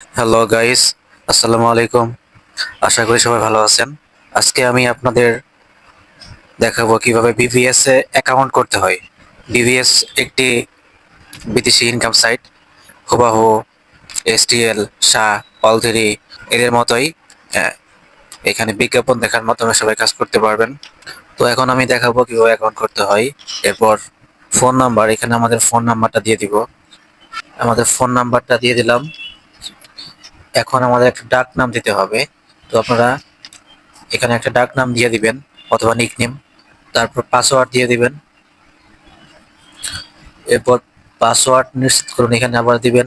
Hello guys আসসালামু আলাইকুম আশা করি সবাই ভালো আছেন। আজকে আমি আপনাদের দেখাবো কীভাবে বিভিএস এ অ্যাকাউন্ট করতে হয়। বিভিএস একটি বিদেশি ইনকাম সাইট হুবাহু এসটিএল শাহ অলথেরি এদের মতোই আহ, এখানে বিজ্ঞাপন দেখার মাধ্যমে সবাই কাজ করতে পারবেন। তো এখন আমি দেখাবো কীভাবে অ্যাকাউন্ট করতে হয়। এরপর ফোন নাম্বার এখানে আমাদের ফোন নাম্বারটা দিয়ে দিব। আমাদের ফোন নাম্বারটা দিয়ে দিলাম। এখন আমাদের একটা ডাক নাম দিতে হবে। তো আপনারা এখানে একটা ডাক নাম দিয়ে দিবেন অথবা নিকনেম তারপর পাসওয়ার্ড দিয়ে দিবেন। এরপর পাসওয়ার্ড নিশ্চিত করুন, এখানে আবার দিবেন।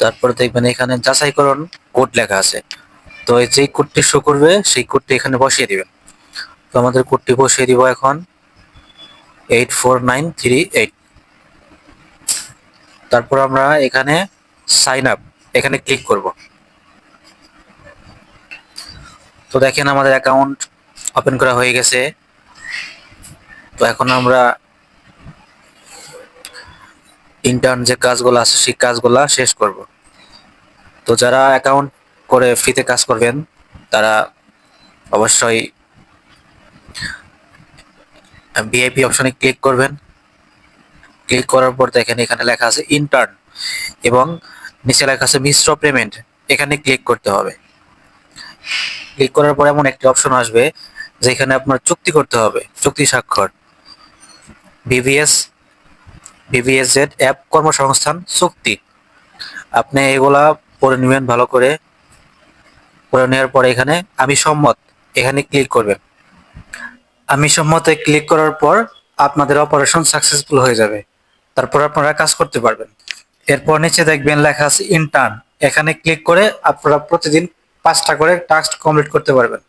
তারপর দেখবেন এখানে যাচাইকরণ কোড লেখা আছে। তো এই যেই কোডটি শো করবে, সেই কোডটি এখানে বসিয়ে দিবেন। তো আমাদের কোডটি বসিয়ে দিব এখন। Eight four nine three eight তারপর আমরা এখানে সাইন আপ এখানে ক্লিক করব। তো দেখেন আমাদের অ্যাকাউন্ট ওপেন করা হয়ে গেছে। তো এখন আমরা ইন্টার্ন যে কাজগুলো আছে, সেই কাজগুলা শেষ করব। তো যারা অ্যাকাউন্ট করে ফ্রিতে কাজ করবেন, তারা অবশ্যই ভিআইপি অপশনে ক্লিক করবেন। ক্লিক করার পর দেখেন এখানে লেখা আছে ইন্টার্ন এবং নিচে লেখা আছে মিশ্র পেমেন্ট এখানে ক্লিক করতে হবে। ক্লিক করার পর এমন একটি অপশন আসবে যেখানে আপনার চুক্তি করতে হবে, চুক্তি স্বাক্ষর। বিভিএস বিভিএস জেড অ্যাপ কর্মসংস্থান চুক্তি। আপনি এগুলা পড়ে নেবেন ভালো করে। পড়ে নেওয়ার পরে এখানে আমি সম্মত, এখানে ক্লিক করবেন। আমি সম্মতে ক্লিক করার পর আপনাদের অপারেশন সাকসেসফুল হয়ে যাবে। তারপর আপনারা কাজ করতে পারবেন। এরপর নিচে দেখবেন লেখা আছে ইন্টার্ন এখানে ক্লিক করে আপনারা প্রতিদিন পাঁচটা করে টাস্ক কমপ্লিট করতে পারবেন।